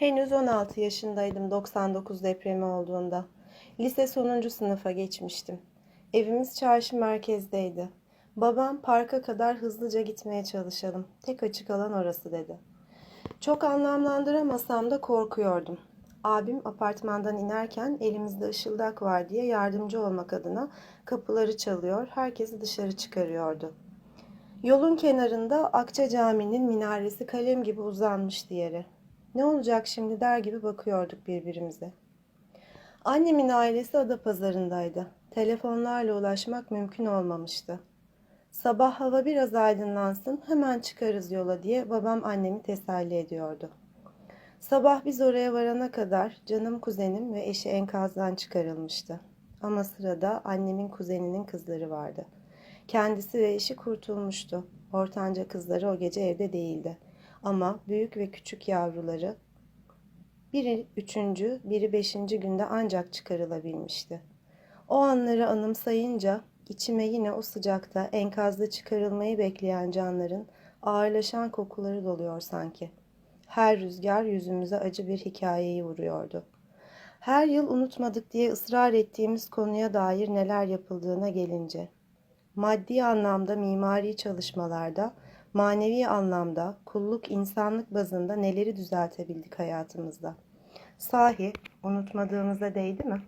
Henüz 16 yaşındaydım 99 depremi olduğunda. Lise sonuncu sınıfa geçmiştim. Evimiz çarşı merkezdeydi. Babam parka kadar hızlıca gitmeye çalışalım. Tek açık alan orası dedi. Çok anlamlandıramasam da korkuyordum. Abim apartmandan inerken elimizde ışıldak var diye yardımcı olmak adına kapıları çalıyor, herkesi dışarı çıkarıyordu. Yolun kenarında Akça Camii'nin minaresi kalem gibi uzanmıştı yere. Ne olacak şimdi der gibi bakıyorduk birbirimize. Annemin ailesi Adapazarı'ndaydı. Telefonlarla ulaşmak mümkün olmamıştı. Sabah hava biraz aydınlansın hemen çıkarız yola diye babam annemi teselli ediyordu. Sabah biz oraya varana kadar canım kuzenim ve eşi enkazdan çıkarılmıştı. Ama sırada annemin kuzeninin kızları vardı. Kendisi ve eşi kurtulmuştu. Ortanca kızları o gece evde değildi. Ama büyük ve küçük yavruları biri üçüncü, biri beşinci günde ancak çıkarılabilmişti. O anları anımsayınca içime yine o sıcakta enkazda çıkarılmayı bekleyen canların ağırlaşan kokuları doluyor sanki. Her rüzgar yüzümüze acı bir hikayeyi vuruyordu. Her yıl unutmadık diye ısrar ettiğimiz konuya dair neler yapıldığına gelince, maddi anlamda mimari çalışmalarda, manevi anlamda, kulluk insanlık bazında neleri düzeltebildik hayatımızda? Sahi unutmadığımıza değdi mi?